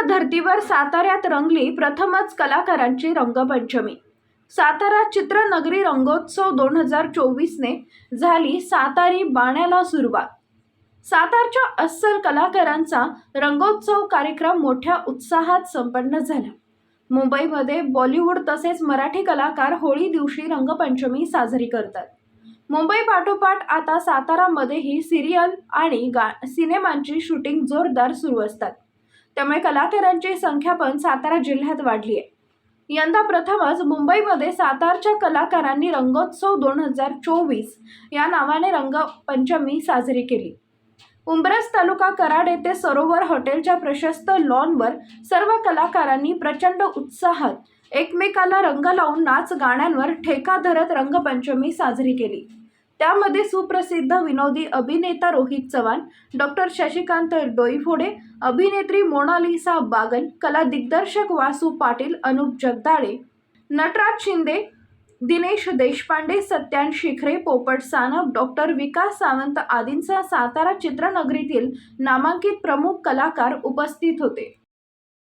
मुंबईच्या धर्तीवर साताऱ्यात रंगली प्रथमच कलाकारांची रंगपंचमी. सातारा चित्रनगरी रंगोत्सव दोन हजार चोवीसने झाली सातारी बाण्याला सुरुवात. सातारच्या अस्सल कलाकारांचा रंगोत्सव कार्यक्रम मोठ्या उत्साहात संपन्न झाला. मुंबईमध्ये बॉलिवूड तसेच मराठी कलाकार होळी दिवशी रंगपंचमी साजरी करतात. मुंबई पाठोपाठ आता सातारामध्येही सिरियल आणि गा सिनेमांची शूटिंग जोरदार सुरू असतात. त्यामुळे कलाकारांची संख्या पण सातारा जिल्ह्यात वाढली आहे. यंदा प्रथमच मुंबईमध्ये सातारच्या कलाकारांनी रंगोत्सव दोन हजार चोवीस या नावाने रंगपंचमी साजरी केली. उंब्रज तालुका कराड येथे सरोवर हॉटेलच्या प्रशस्त लॉनवर सर्व कलाकारांनी प्रचंड उत्साहात एकमेकाला रंग लावून नाच गाण्यांवर ठेका धरत रंगपंचमी साजरी केली. त्यामध्ये सुप्रसिद्ध विनोदी अभिनेता रोहित चव्हाण डॉक्टर शशिकांत डोईफोडे अभिनेत्री मोनालिसा बागल कला दिग्दर्शक वासू पाटील अनुप जगदाळे नटराज शिंदे दिनेश देशपांडे सत्यान शिखरे पोपट सानप डॉक्टर विकास सावंत आदींसह सातारा चित्रनगरीतील नामांकित प्रमुख कलाकार उपस्थित होते.